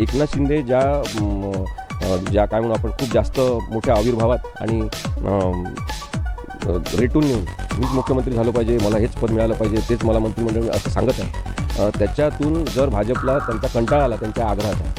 एकनाथ शिंदे ज्या ज्या काय म्हणू आपण खूप जास्त मोठ्या आविर्भावात आणि रेटून येऊन मीच मुख्यमंत्री झालो पाहिजे मला हेच पद मिळालं पाहिजे तेच मला मंत्रिमंडळ असं सांगत आहे. त्याच्यातून जर भाजपला त्यांचा कंटाळा आला त्यांच्या आग्रहाचा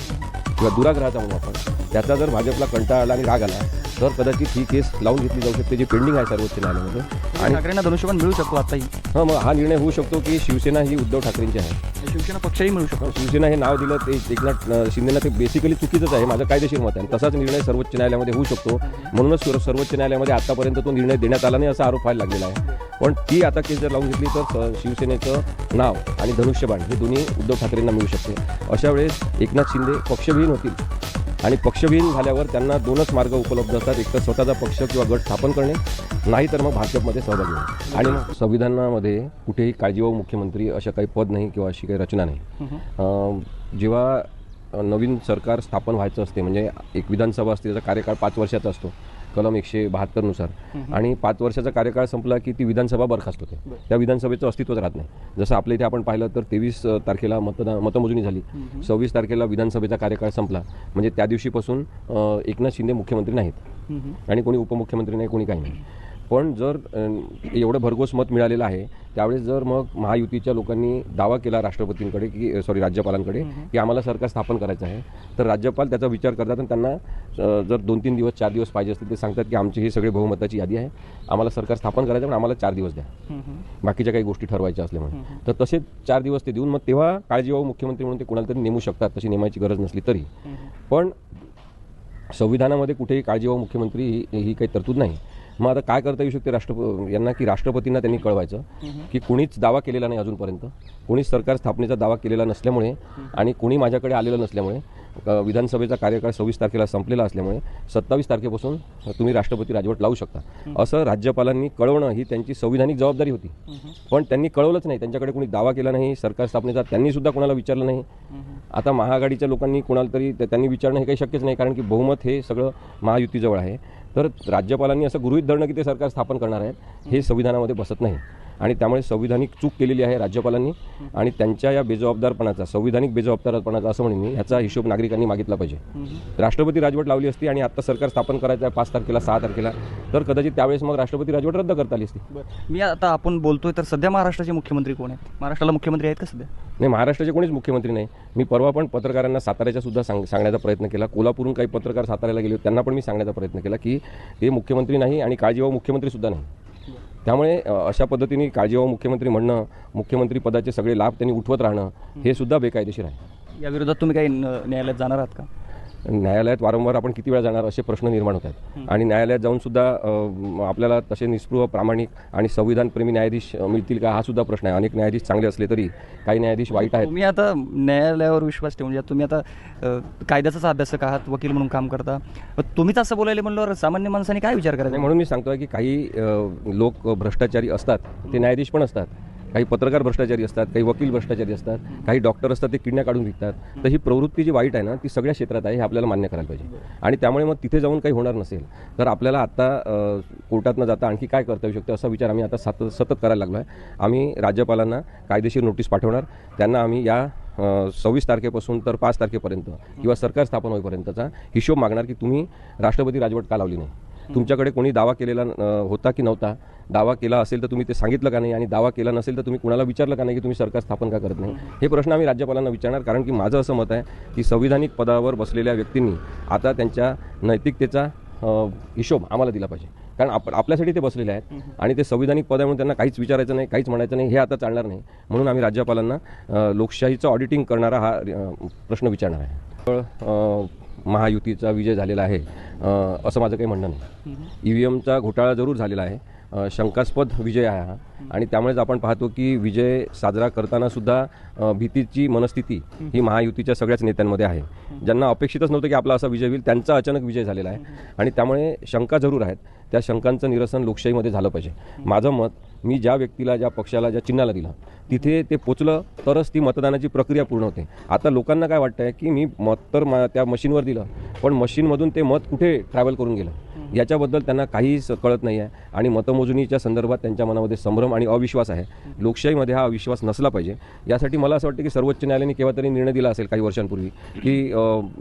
किंवा दुराग्रहाचा म्हणू आपण त्याचा जर भाजपला कंटाळा आला आणि राग आला तर कदाचित ही केस लावून घेतली जाऊ शकते जी पेंडिंग आहे सर्वोच्च न्यायालयामध्ये. आणि ठाकरेंना धनुष्यबाण मिळू शकतो आताही. हां मग हा निर्णय होऊ शकतो की शिवसेना ही उद्धव ठाकरेंची आहे? शिवसेना पक्षही मिळू शकतो. शिवसेना हे नाव दिलं ते एकनाथ शिंदेना ते बेसिकली चुकीचंच आहे माझं कायदेशीर मत आहे. आणि तसाच निर्णय सर्वोच्च न्यायालयामध्ये होऊ शकतो. म्हणूनच सर्व- सर्वोच्च न्यायालयामध्ये आतापर्यंत तो निर्णय देण्यात आला नाही असा आरोप व्हायला लागलेला आहे. पण ती आता केस जर लावून घेतली तर शिवसेनेचं नाव आणि धनुष्यबाण हे दोन्ही उद्धव ठाकरेंना मिळू शकते. अशा वेळेस एकनाथ शिंदे पक्षविहीन होतील. आणि पक्षविहीन झाल्यावर त्यांना दोनच मार्ग उपलब्ध असतात. एक तर स्वतःचा पक्ष किंवा गट स्थापन करणे नाही तर मग भाजपमध्ये सहभागी होणे. आणि संविधानामध्ये कुठेही काळजीवाहू मुख्यमंत्री असं काही पद नाही किंवा अशी काही रचना नाही. जेव्हा नवीन सरकार स्थापन व्हायचं असते म्हणजे एक विधानसभा असते त्याचा कार्यकाळ पाच वर्षाचा असतो. कलम एकशे बहात्तरनुसार आणि पाच वर्षाचा कार्यकाळ संपला की ती विधानसभा बरखास्त होते. त्या विधानसभेचं अस्तित्वच राहत नाही. जसं आपल्या इथे आपण पाहिलं तर तेवीस तारखेला मतदान मतमोजणी झाली. सव्वीस तारखेला विधानसभेचा कार्यकाळ संपला. म्हणजे त्या दिवशीपासून एकनाथ शिंदे मुख्यमंत्री नाहीत. आणि कोणी उपमुख्यमंत्री नाही कोणी काही नाही. पण जर एवढं भरघोस मत मिळालेलं आहे त्यावेळेस जर मग महायुतीच्या लोकांनी दावा केला राष्ट्रपतींकडे की सॉरी राज्यपालांकडे की आम्हाला सरकार स्थापन करायचं आहे तर राज्यपाल त्याचा विचार करतात आणि त्यांना जर दोन तीन दिवस चार दिवस पाहिजे असतील ते सांगतात की आमची ही सगळी बहुमताची यादी आहे आम्हाला सरकार स्थापन करायचं पण आम्हाला चार दिवस द्या. बाकीच्या काही गोष्टी ठरवायच्या असल्यामुळे तर तसेच चार दिवस ते देऊन मग तेव्हा काळजीवाहू मुख्यमंत्री म्हणून ते कोणाला तरी नेमू शकतात तशी नेमायची गरज नसली तरी. पण संविधानामध्ये कुठेही काळजीवाहू मुख्यमंत्री ही ही काही तरतूद नाही. मग आता काय करता येऊ शकते राष्ट्रप यांना की राष्ट्रपतींना त्यांनी कळवायचं की कुणीच दावा केलेला नाही अजूनपर्यंत. कुणीच सरकार स्थापनेचा दावा केलेला नसल्यामुळे आणि कुणी माझ्याकडे आलेलं नसल्यामुळे विधानसभेचा कार्यकाळ सव्वीस तारखेला संपलेला असल्यामुळे सत्तावीस तारखेपासून तुम्ही राष्ट्रपती राजवट लावू शकता. असं राज्यपालांनी कळवणं ही त्यांची संविधानिक जबाबदारी होती. पण त्यांनी कळवलंच नाही. त्यांच्याकडे कोणी दावा केला नाही सरकार स्थापनेचा त्यांनी सुद्धा कोणाला विचारलं नाही. आता महाआघाडीच्या लोकांनी कोणाला तरी त्या- त्यांनी विचारणं हे काही शक्यच नाही कारण की बहुमत हे सगळं महायुतीजवळ आहे. तर राज्यपालांनी असं गृहित धरणं की ते सरकार स्थापन करणार आहेत हे संविधानामध्ये बसत नाही. आणि त्यामुळे संविधानिक चूक केलेली आहे राज्यपालांनी आणि त्यांच्या या बेजबाबदारपणाचा संविधानिक बेजबाबदारपणाचा असं म्हणेन मी ह्याचा हिशोब नागरिकांनी मागितला पाहिजे. राष्ट्रपती राजवट लावली असती आणि आता सरकार स्थापन करायचं आहे पाच तारखेला सहा तारखेला तर कदाचित त्यावेळेस मग राष्ट्रपती राजवट रद्द करता आली असती. मी आता आपण बोलतोय तर सध्या महाराष्ट्राचे मुख्यमंत्री कोण आहेत? महाराष्ट्राला मुख्यमंत्री आहेत का सध्या? नाही महाराष्ट्राचे कोणीच मुख्यमंत्री नाही. मी परवा पण पत्रकारांना साताऱ्याच्या सुद्धा सांग सांगण्याचा प्रयत्न केला. कोल्हापूरून काही पत्रकार साताऱ्याला गेले त्यांना पण मी सांगण्याचा प्रयत्न केला की ते मुख्यमंत्री नाही आणि काळजीवाहू मुख्यमंत्री सुद्धा नाही. त्यामुळे अशा पद्धतीने काळजीवा मुख्यमंत्री म्हणणं मुख्यमंत्री पदाचे सगळे लाभ त्यांनी उठवत राहणं हे सुद्धा बेकायदेशीर आहे. या विरोधात तुम्ही काही न्यायालयात जाणार आहात का? न्यायालयात वारंवार आपण किती वेळा जाणार असे प्रश्न निर्माण होत आहेत. आणि न्यायालयात जाऊन सुद्धा आपल्याला तसे निस्पृह प्रामाणिक आणि संविधानप्रेमी न्यायाधीश मिळतील का हा सुद्धा प्रश्न आहे. अनेक न्यायाधीश चांगले असले तरी काही न्यायाधीश वाईट आहेत. तुम्ही आता न्यायालयावर विश्वास ठेवून म्हणजे तुम्ही आता कायद्याचाच अभ्यासक आहात वकील म्हणून काम करता तुम्हीच असं बोलायला म्हणल्यावर सामान्य माणसाने काय विचार करायचा? म्हणून मी सांगतोय की काही लोक भ्रष्टाचारी असतात ते न्यायाधीश पण असतात. काही पत्रकार भ्रष्टाचारी असतात काही वकील भ्रष्टाचारी असतात काही डॉक्टर असतात ते किडण्या काढून विकतात. तर ही प्रवृत्ती जी वाईट आहे ना ती सगळ्या क्षेत्रात आहे हे आपल्याला मान्य करायला पाहिजे. आणि त्यामुळे मग तिथे जाऊन काही होणार नसेल तर आपल्याला आता कोर्टातनं कोर्टात न जाता आणखी काय करता येऊ शकतं असा विचार आम्ही आता सतत सतत करायला लागलो आहे. आम्ही राज्यपालांना कायदेशीर नोटीस पाठवणार त्यांना आम्ही या सव्वीस तारखेपासून तर पाच तारखेपर्यंत किंवा सरकार स्थापन होईपर्यंतचा हिशोब मागणार की तुम्ही राष्ट्रपती राजवट का लावली नाही. तुमच्याकडे कोणी दावा केलेला होता की नव्हता? दावा केला असेल तर तुम्ही ते सांगितलं का नाही? आणि दावा केला नसेल तर तुम्ही कुणाला विचारलं का नाही की तुम्ही सरकार स्थापन का करत नाही? हे प्रश्न आम्ही राज्यपालांना विचारणार कारण की माझं असं मत आहे की संविधानिक पदावर बसलेल्या व्यक्तींनी आता त्यांच्या नैतिकतेचा हिशोब आम्हाला दिला पाहिजे. कारण आप आपल्यासाठी ते बसलेले आहेत आणि ते संविधानिक पद आहे म्हणून त्यांना काहीच विचारायचं नाही काहीच म्हणायचं नाही हे आता चालणार नाही. म्हणून आम्ही राज्यपालांना लोकशाहीचं ऑडिटिंग करणारा हा प्रश्न विचारणार आहे. महायुतीचा विजय झालेला आहे असं माझं काही म्हणणं नाही. ई व्ही एमचा घोटाळा जरूर झालेला आहे शंकास्पद विजय आहे हा. आणि त्यामुळेच आपण पाहतो की विजय साजरा करताना सुद्धा भीतीची मनस्थिती ही महायुतीच्या सगळ्याच नेत्यांमध्ये आहे. ज्यांना अपेक्षितच नव्हतं की आपला असा विजय होईल त्यांचा अचानक विजय झालेला आहे. आणि त्यामुळे शंका जरूर आहेत. त्या शंकांचं निरसन लोकशाहीमध्ये झालं पाहिजे. माझं मत मी ज्या व्यक्तीला ज्या पक्षाला ज्या चिन्हाला दिलं तिथे ते पोचलं तरच ती मतदानाची प्रक्रिया पूर्ण होते. आता लोकांना काय वाटतं आहे की मी मत तर मा त्या मशीनवर दिलं पण मशीनमधून ते मत कुठे ट्रॅव्हल करून गेलं? याच्याबद्दल त्यांना काहीच कळत नाही आहे आणि मतमोजणीच्या संदर्भात त्यांच्या मनामध्ये संभ्रम आणि अविश्वास आहे. लोकशाहीमध्ये हा अविश्वास नसला पाहिजे. यासाठी मला असं वाटतं की सर्वोच्च न्यायालयाने केव्हा तरी निर्णय दिला असेल काही वर्षांपूर्वी की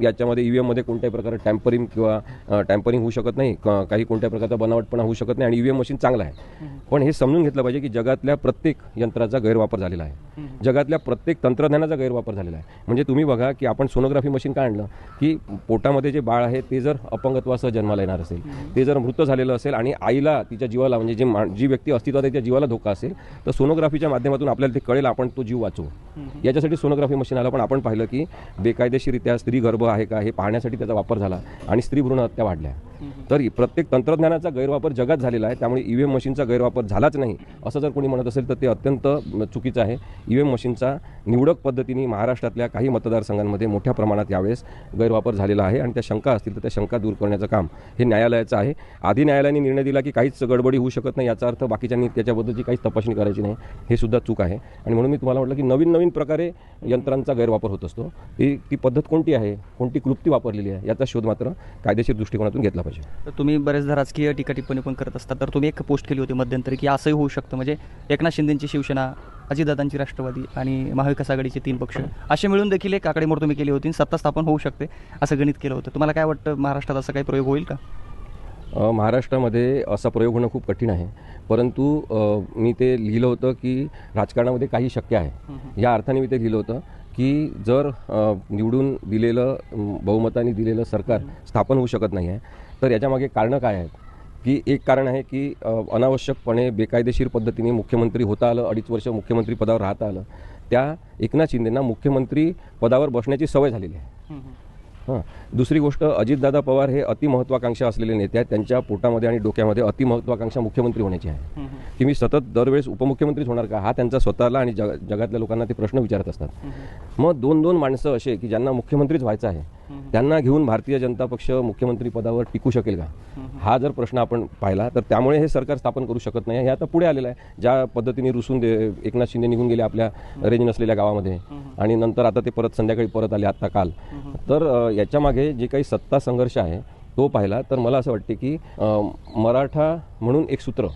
याच्यामध्ये ई व्ही एममध्ये कोणत्याही प्रकारे टॅम्परिंग किंवा टॅम्परिंग होऊ शकत नाही. काही कोणत्या प्रकारचा बनावटपणा होऊ शकत नाही आणि ई एम मशीन चांगलं आहे. पण हे समजून घेतलं पाहिजे की जगातल्या प्रत्येक यंत्राचा गैरवापर झालेला आहे. जगातल्या प्रत्येक तंत्रज्ञानाचा गैरवापर झालेला आहे. म्हणजे तुम्ही बघा की आपण सोनोग्राफी मशीन काय आणलं? की पोटामध्ये जे बाळ आहे ते जर अपंगत्वासह जन्माला येणार असेल ते जर मृत झालेलं असेल आणि आईला तिच्या जीवाला म्हणजे जे मा- जी व्यक्ती अस्तित्वात आहे त्या जीवाला धोका असेल तर सोनोग्राफीच्या माध्यमातून आपल्याला ते कळेल आपण तो जीव वाचवू. याच्यासाठी सोनोग्राफी मशीन आलं पण आपण पाहिलं की बेकायदेशीरित्या स्त्री गर्भ आहे का हे पाहण्यासाठी त्याचा वापर झाला आणि स्त्री भ्रूण हत्या वाढल्या. तर प्रत्येक तंत्रज्ञानाचा गैरवापर जगात झालेला आहे त्यामुळे ई व्ही एम मशीनचा गैरवापर झालाच नाही. असं जर कोणी म्हणत असेल तर ते अत्यंत चुकीचं आहे. ई व्ही एम मशीनचा निवडक पद्धतीने महाराष्ट्रातल्या काही मतदारसंघांमध्ये मोठ्या प्रमाणात यावेळेस गैरवापर झालेला आहे आणि त्या शंका असतील तर त्या शंका दूर करण्याचं काम हे न्यायालयाचं आहे. आधी न्यायालयाने निर्णय दिला की काहीच गडबडी होऊ शकत नाही याचा अर्थ बाकीच्यांनी त्याच्याबद्दलची काहीच तपासणी करायची नाही हे सुद्धा चूक आहे. आणि म्हणून मी तुम्हाला म्हटलं की नवीन नवीन प्रकारे यंत्रांचा गैरवापर होत असतो. ती ती पद्धत कोणती आहे? कोणती क्लुप्ती वापरलेली आहे? याचा शोध मात्र कायदेशीर दृष्टिकोनातून घेतला पाहिजे. तर तुम्ही बरेचदा राजकीय टीका टिप्पणी पण करत असता तर तुम्ही एक पोस्ट केली होती मध्यंतरी की असंही होऊ शकतं. म्हणजे एकनाथ शिंदेची शिवसेना अजितदादांची राष्ट्रवादी आणि महाविकास आघाडीचे तीन पक्ष असे मिळून देखील एक आकडेमोड तुम्ही केली होती सत्ता स्थापन होऊ शकते असं गणित केलं होतं. तुम्हाला काय वाटतं महाराष्ट्रात असं काही प्रयोग होईल का? महाराष्ट्रामध्ये असा प्रयोग होणं खूप कठीण आहे. परंतु मी ते लिहिलं होतं की राजकारणामध्ये काही शक्य आहे. या अर्थाने मी ते लिहिलं होतं की जर निवडून दिलेलं बहुमताने दिलेलं सरकार स्थापन होऊ शकत नाही आहे तर याच्यामागे कारणं काय आहेत? की एक कारण आहे की अनावश्यकपणे बेकायदेशीर पद्धतीने मुख्यमंत्री होता आलं अडीच वर्ष मुख्यमंत्री पदावर राहता आलं त्या एकनाथ शिंदेंना मुख्यमंत्री पदावर बसण्याची सवय झालेली आहे. हां. दुसरी गोष्ट अजितदादा पवार हे अतिमहत्वाकांक्षा असलेले नेते आहेत. त्यांच्या पोटामध्ये आणि डोक्यामध्ये अतिमहत्वाकांक्षा मुख्यमंत्री होण्याची आहे. की मी सतत दरवेळेस उपमुख्यमंत्रीच होणार का? हा त्यांचा स्वतःला आणि जग जगातल्या लोकांना ते प्रश्न विचारत असतात. मग दोन दोन माणसं असे की ज्यांना मुख्यमंत्रीच व्हायचं आहे त्यांना घेऊन भारतीय जनता पक्ष मुख्यमंत्री पदावर टिकू शकेल का? हा जर प्रश्न आपण पाहिला तर त्यामुळे हे सरकार स्थापन करू शकत नाही. हे आता पुढे आलेलं आहे. ज्या पद्धतीने रुसून दे एकनाथ शिंदे निघून गेले आपल्या रेंज नसलेल्या गावामध्ये आणि नंतर आता ते परत संध्याकाळी परत आले आत्ता काल. तर अ, याच्यामागे जे काही सत्ता संघर्ष आहे तो पाहिला तर मला असं वाटते की मराठा म्हणून एक सूत्र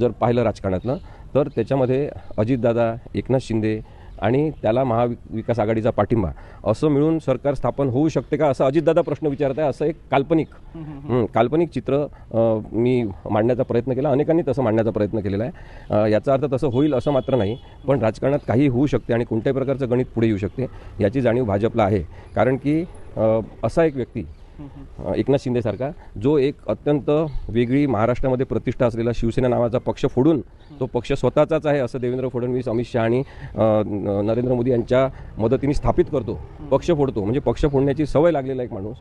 जर पाहिलं राजकारणातलं तर त्याच्यामध्ये अजितदादा एकनाथ शिंदे आणि त्याला महाविकास आघाडीचा पाठिंबा. असं मिळून सरकार स्थापन होऊ शकते का? असं अजितदादा प्रश्न विचारत आहे. असं एक काल्पनिक काल्पनिक चित्र मी मांडण्याचा प्रयत्न केला. अनेकांनी तसं मांडण्याचा प्रयत्न केलेला आहे. याचा अर्थ तसं होईल असं मात्र नाही. पण राजकारणात काही होऊ शकते आणि कोणत्याही प्रकारचं गणित पुढे येऊ शकते याची जाणीव भाजपला आहे. कारण की असा एक व्यक्ती एकनाथ शिंदेसारखा जो एक अत्यंत वेगळी महाराष्ट्रामध्ये प्रतिष्ठा असलेला शिवसेना नावाचा पक्ष फोडून तो पक्ष स्वतःचाच आहे असं देवेंद्र फडणवीस अमित शहा आणि नरेंद्र मोदी यांच्या मदतीने स्थापित करतो पक्ष फोडतो. म्हणजे पक्ष फोडण्याची सवय लागलेला एक माणूस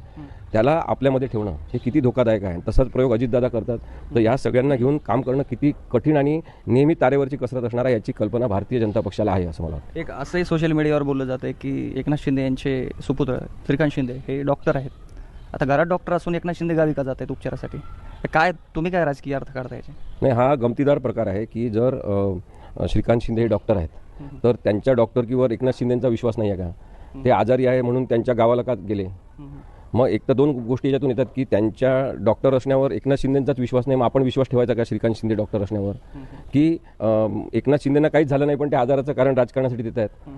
त्याला आपल्यामध्ये ठेवणं हे किती धोकादायक आहे. तसाच प्रयोग अजितदादा करतात. तर या सगळ्यांना घेऊन काम करणं किती कठीण आणि नेहमी तारेवरची कसरत असणार आहे याची कल्पना भारतीय जनता पक्षाला आहे असं मला एक असंही सोशल मीडियावर बोललं जातं आहे की एकनाथ शिंदे यांचे सुपुत्र श्रीकांत शिंदे हे डॉक्टर आहेत. आता घरात डॉक्टर असून एकनाथ शिंदे गावी का जात आहेत उपचारासाठी? हे काय तुम्ही काय राजकीय अर्थ काढता याचे? नाही हा गमतीदार प्रकार आहे की जर अ, श्रीकांत शिंदे हे डॉक्टर आहेत तर त्यांच्या डॉक्टरकीवर एकनाथ शिंदेचा विश्वास नाही आहे का? ते आजारी आहे म्हणून त्यांच्या गावाला का गेले? मग एक तर दोन गोष्टी याच्यातून येतात की त्यांच्या डॉक्टर असण्यावर एकनाथ शिंदेचाच विश्वास नाही मग आपण विश्वास ठेवायचा का श्रीकांत शिंदे डॉक्टर असण्यावर? की एकनाथ शिंदेना काहीच झालं नाही पण ते आजाराचं कारण राजकारणासाठी देत आहेत.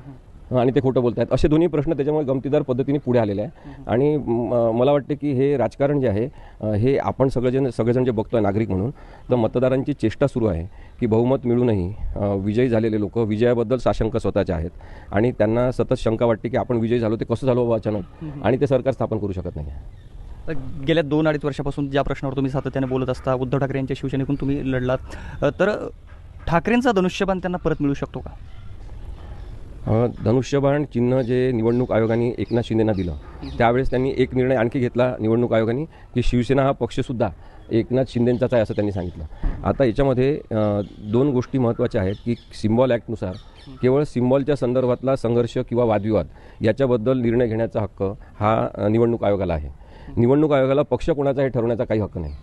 आणि ते खोटं बोलत आहेत असे दोन्ही प्रश्न त्याच्यामुळे गमतीदार पद्धतीने पुढे आलेले आहे आणि म, मला वाटते की हे राजकारण जे आहे हे आपण सगळेजण सगळेजण जे बघतोय नागरिक म्हणून तर मतदारांची चेष्टा सुरू आहे की बहुमत मिळूनही विजयी झालेले लोक विजयाबद्दल साशंक स्वतःचे आहेत. आणि त्यांना सतत शंका वाटते की आपण विजयी झालो ते कसं झालो अचानक? आणि ते सरकार स्थापन करू शकत नाही. तर गेल्या दोन अडीच वर्षापासून ज्या प्रश्नावर तुम्ही सातत्याने बोलत असता उद्धव ठाकरे यांच्या शिवसेनेतून तुम्ही लढलात. तर ठाकरेंचा धनुष्यबाण त्यांना परत मिळू शकतो का? धनुष्यबाण चिन्ह जे निवडणूक आयोगाने एकनाथ शिंदेना दिलं त्यावेळेस त्यांनी एक निर्णय आणखी घेतला निवडणूक आयोगाने की शिवसेना हा पक्षसुद्धा एकनाथ शिंदेंचाच आहे असं त्यांनी सांगितलं. आता याच्यामध्ये दोन गोष्टी महत्त्वाच्या आहेत की सिम्बॉल ॲक्टनुसार केवळ सिम्बॉलच्या संदर्भातला संघर्ष किंवा वादविवाद याच्याबद्दल निर्णय घेण्याचा हक्क हा निवडणूक आयोगाला आहे. निवडणूक आयोगाला पक्ष कोणाचा हे ठरवण्याचा काही हक्क नाही.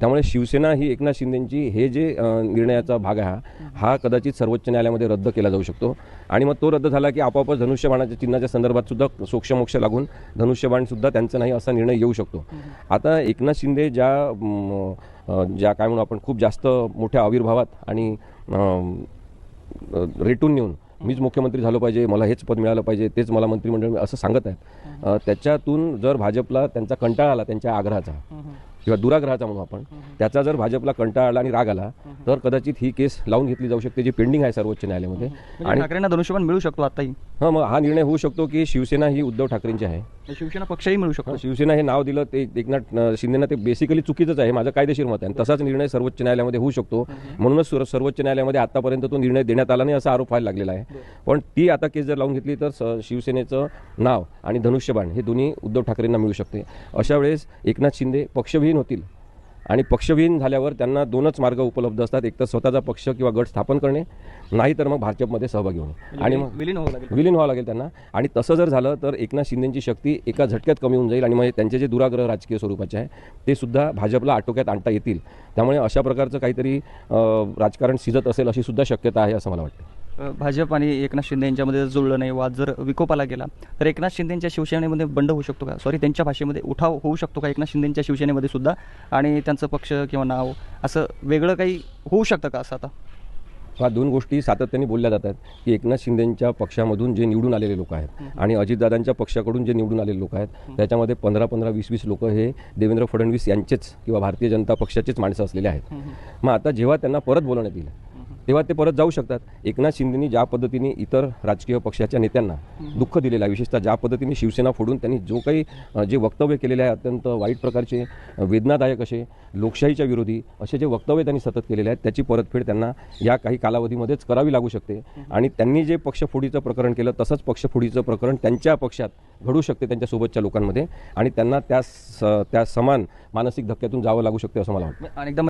त्यामुळे शिवसेना ही एकनाथ शिंदेची हे जे निर्णयाचा भाग आहे हा हा कदाचित सर्वोच्च न्यायालयामध्ये रद्द केला जाऊ शकतो. आणि मग तो रद्द झाला की आपोआपच धनुष्यबाणाच्या चिन्हाच्या संदर्भात सुद्धा सोक्षमोक्ष लागून धनुष्यबाण सुद्धा त्यांचा नाही असा निर्णय येऊ शकतो. आता एकनाथ शिंदे ज्या ज्या काय म्हणू आपण खूप जास्त मोठ्या आविर्भावात आणि रेटून नेऊन मीच मुख्यमंत्री झालो पाहिजे मला हेच पद मिळालं पाहिजे तेच मला मंत्रिमंडळ असं सांगत आहेत. त्याच्यातून जर भाजपला त्यांचा कंटाळा आला त्यांच्या आग्रहाचा किंवा दुराग्रहाचा म्हणू आपण त्याचा जर भाजपला कंटाळा आला आणि राग आला तर कदाचित ही केस लावून घेतली जाऊ शकते जी पेंडिंग आहे सर्वोच्च न्यायालयामध्ये. म्हणजे ठाकरेंना धनुष्यबाण मिळू शकतो आताही. हां मग हा निर्णय होऊ शकतो की शिवसेना ही उद्धव ठाकरेंची आहे? शिवसेना पक्षही मिळू शकतो. शिवसेना हे नाव दिलं ते एकनाथ शिंदेना ते बेसिकली चुकीचंच आहे माझं कायदेशीर मत आहे. आणि तसाच निर्णय सर्वोच्च न्यायालयामध्ये होऊ शकतो. म्हणूनच सुर- सर्वोच्च न्यायालयामध्ये आतापर्यंत तो निर्णय देण्यात आला नाही असा आरोप व्हायला लागलेला आहे. पण ती आता केस जर लावून घेतली तर शिवसेनेचं नाव आणि धनुष्यबाण हे दोन्ही उद्धव ठाकरेंना मिळू शकते. अशा वेळेस एकनाथ शिंदे पक्षविहीन होतील. आणि पक्षविहीन झाल्यावर त्यांना दोनच मार्ग उपलब्ध असतात. एक तर स्वतःचा पक्ष किंवा गट स्थापन करणे नाही तर मग भाजपमध्ये सहभागी होणे. आणि मग विलीन व्हावं लागेल. विलीन व्हावं लागेल त्यांना. आणि तसं जर झालं तर एकनाथ शिंदेची शक्ती एका झटक्यात कमी होऊन जाईल आणि मग त्यांचे जे दुराग्रह राजकीय स्वरूपाचे आहे ते सुद्धा भाजपला आटोक्यात आणता येतील. त्यामुळे अशा प्रकारचं काहीतरी राजकारण सिजत असेल अशी सुद्धा शक्यता आहे असं मला वाटतं. भाजप आणि एकनाथ शिंदे यांच्यामध्ये जर जुळलं नाही वाद जर विकोपाला गेला तर एकनाथ शिंदेच्या शिवसेनेमध्ये बंड होऊ शकतो का? सॉरी त्यांच्या भाषेमध्ये उठाव होऊ शकतो का एकनाथ शिंदेच्या शिवसेनेमध्ये सुद्धा? आणि त्यांचं पक्ष किंवा नाव असं वेगळं काही होऊ शकतं का असं आता? ह्या दोन गोष्टी सातत्याने बोलल्या जातात की एकनाथ शिंदेच्या पक्षामधून जे निवडून आलेले लोक आहेत आणि अजितदादांच्या पक्षाकडून जे निवडून आलेले लोक आहेत त्याच्यामध्ये पंधरा पंधरा वीस वीस लोक हे देवेंद्र फडणवीस यांचेच किंवा भारतीय जनता पक्षाचेच माणसं असलेले आहेत. मग आता जेव्हा त्यांना परत बोलवण्यात येईल तेव्हा ते परत जाऊ शकतात. एकनाथ शिंदेनी ज्या पद्धतीने इतर राजकीय पक्षाच्या नेत्यांना दुःख दिलेलं आहे विशेषतः ज्या पद्धतीने शिवसेना फोडून त्यांनी जो काही जे वक्तव्य केलेले आहे अत्यंत वाईट प्रकारचे वेदनादायक असे लोकशाहीच्या विरोधी असे जे वक्तव्य त्यांनी सतत केलेले आहेत त्याची परतफेड त्यांना या काही कालावधीमध्येच करावी लागू शकते. आणि त्यांनी जे पक्षफोडीचं प्रकरण केलं तसंच पक्षफोडीचं प्रकरण त्यांच्या पक्षात घडू शकते त्यांच्यासोबतच्या लोकांमध्ये. आणि त्यांना त्या स- त्या समान मानसिक धक्क्यातून जावं लागू शकते असं मला वाटतं.